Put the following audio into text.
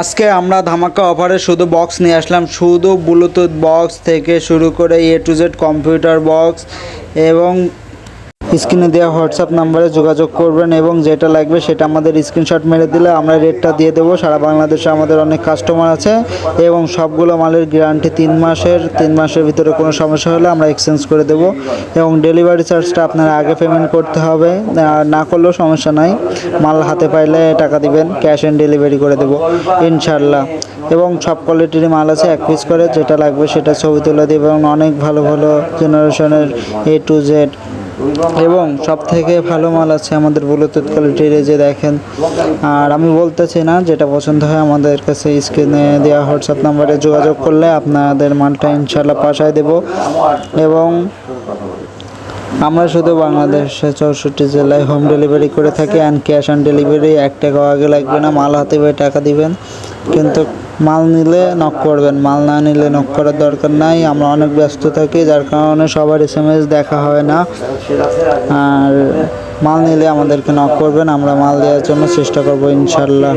আজকে আমরা ধামাকা অফারে শুধু বক্স নিয়ে আসলাম। শুধু ব্লুটুথ বক্স থেকে শুরু করে A to Z computer box এবং স্ক্রিনে দেওয়া হোয়াটসঅ্যাপ নাম্বারে যোগাযোগ করবেন এবং যেটা লাগবে সেটা আমাদের স্ক্রিনশট মেরে দিলে আমরা রেটটা দিয়ে দেবো। সারা বাংলাদেশে আমাদের অনেক কাস্টমার আছে এবং সবগুলো মালের গ্যারান্টি তিন মাসের তিন মাসের ভিতরে কোনো সমস্যা হলে আমরা এক্সচেঞ্জ করে দেবো। এবং ডেলিভারি চার্জটা আপনারা আগে পেমেন্ট করতে হবে। না করলেও সমস্যা নাই। মাল হাতে পাইলে টাকা দিবেন ক্যাশ অন ডেলিভারি করে দেবো ইনশাল্লাহ এবং সব কোয়ালিটির মাল আছে, এক পিস করে, যেটা লাগবে সেটা ছবি তুলে দেবে। এবং অনেক ভালো ভালো জেনারেশনের এ টু জেড এবং সব থেকে ভালো মাল আছে আমাদের ব্লুটুথ কোয়ালিটির যে দেখেন। আর আমি বলতেছি না, যেটা পছন্দ হয় আমাদের কাছে স্ক্রিনে দেওয়া হোয়াটসঅ্যাপ নাম্বারে যোগাযোগ করলে আপনাদের মালটা ইনশাল্লাহ পাঠায় দেব। এবং আমরা শুধু বাংলাদেশে চৌষট্টি জেলায় হোম ডেলিভারি করে থাকি। অ্যান্ড ক্যাশ অন ডেলিভারি এক টাকাও আগে লাগবে না, মাল হাতে টাকা দিবেন। কিন্তু মাল নিলে নক করবেন। মাল না নিলে নক করার দরকার নাই। আমরা অনেক ব্যস্ত থাকি, যার কারণে সবার এস এম এস দেখা হয় না। আর মাল নিলে আমাদেরকে নক করবেন। আমরা মাল দেওয়ার জন্য চেষ্টা করব, ইনশাল্লাহ।